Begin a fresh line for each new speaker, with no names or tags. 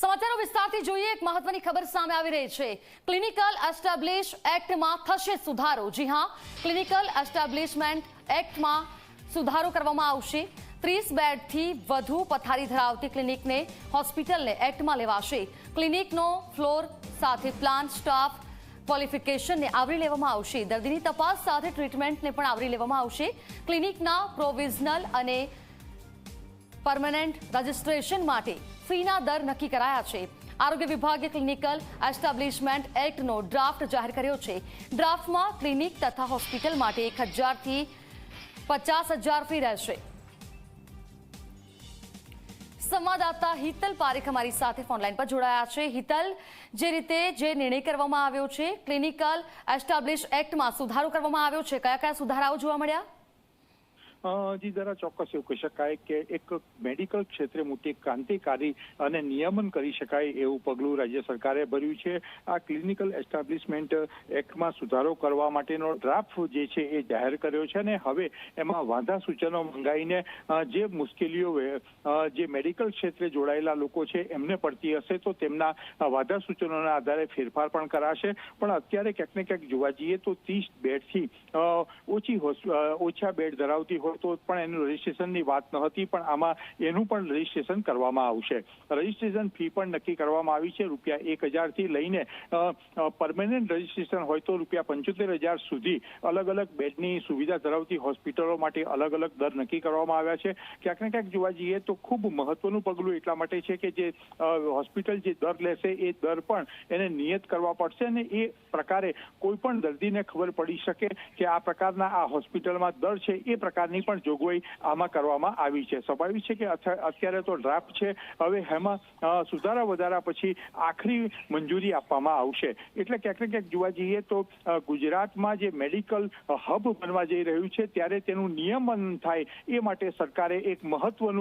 સમાચારો વિસ્તારથી જોઈએ, એક મહત્વની ખબર સામે આવી રહી છે. ક્લિનિકલ એસ્ટાબ્લિશ એક્ટમાં થશે સુધારો. જી હા ક્લિનિકલ એસ્ટાબ્લિશમેન્ટ એક્ટમાં સુધારો કરવામાં આવશે. ત્રીસ બેડથી વધુ પથારી ધરાવતી ક્લિનિકને, હોસ્પિટલને એક્ટમાં લેવાશે. ક્લિનિકનો ફ્લોર સાથે પ્લાન, સ્ટાફ ક્વોલિફિકેશનને આવરી લેવામાં આવશે. દર્દીની તપાસ સાથે ટ્રીટમેન્ટને પણ આવરી લેવામાં આવશે. ક્લિનિકના પ્રોવિઝનલ અને પરમનન્ટ રજિસ્ટ્રેશન માટે ફીના દર નક્કી કરાયા છે. આરોગ્ય વિભાગે ક્લિનિકલ એસ્ટાબ્લિશમેન્ટ એક્ટનો ડ્રાફ્ટ જાહેર કર્યો છે. ડ્રાફ્ટમાં ક્લિનિક તથા હોસ્પિટલ માટે એક હજારથી પચાસ હજાર ફી રહેશે. સંવાદદાતા હિતલ પારેખ અમારી સાથે ફોનલાઈન પર જોડાયા છે. હિતલ, જે રીતે જે નિર્ણય કરવામાં આવ્યો છે ક્લિનિકલ એસ્ટાબ્લિશ એક્ટમાં સુધારો કરવામાં આવ્યો છે કયા કયા સુધારાઓ જોવા મળ્યા?
જી, જરા ચોક્કસ એવું કહી શકાય કે એક મેડિકલ ક્ષેત્રે મોટી ક્રાંતિકારી અને નિયમન કરી શકાય એવું પગલું રાજ્ય સરકારે ભર્યું છે. આ ક્લિનિકલ એસ્ટાબ્લિશમેન્ટ એક્ટમાં સુધારો કરવા માટેનો ડ્રાફ્ટ જે છે એ જાહેર કર્યો છે અને હવે એમાં વાંધા સૂચનો મંગાવીને જે મુશ્કેલીઓ જે મેડિકલ ક્ષેત્રે જોડાયેલા લોકો છે એમને પડતી હશે તો તેમના વાંધા સૂચનોના આધારે ફેરફાર પણ કરાશે. પણ અત્યારે ક્યાંક ને ક્યાંક જોવા જઈએ તો ત્રીસ બેડથી ઓછી ઓછા બેડ ધરાવતી હોય તો પણ એનું રજીસ્ટ્રેશનની વાત ન હતી, પણ આમાં એનું પણ રજીસ્ટ્રેશન કરવામાં આવશે. રજીસ્ટ્રેશન ફી પણ નક્કી કરવામાં આવી છે, રૂપિયા એક હજારથી લઈને પરમેનન્ટ રજીસ્ટ્રેશન હોય તો રૂપિયા પંચોતેર હજાર સુધી અલગ અલગ બેડની સુવિધા ધરાવતી હોસ્પિટલો માટે અલગ અલગ દર નક્કી કરવામાં આવ્યા છે. ક્યાંક ને ક્યાંક જોવા જઈએ તો ખૂબ મહત્વનું પગલું એટલા માટે છે કે જે હોસ્પિટલ જે દર લેશે એ દર પણ એને નિયત કરવા પડશે અને એ પ્રકારે કોઈ પણ દર્દીને ખબર પડી શકે કે આ પ્રકારના આ હોસ્પિટલમાં દર છે એ પ્રકારની પણ જોગવાઈ આમાં કરવામાં આવી છે. સ્વાભાવિક છે કે અત્યારે તો ડ્રાફ્ટ છે. હવે એમાં સુધારા વધારા પછી આખરી મંજૂરી આપવામાં આવશે. એટલે ક્યાંક ને ક્યાંક જોવા જઈએ તો ગુજરાતમાં જે મેડિકલ હબ બનવા જઈ રહ્યું છે, ત્યારે તેનું નિયમન થાય એ માટે સરકારે એક મહત્વનું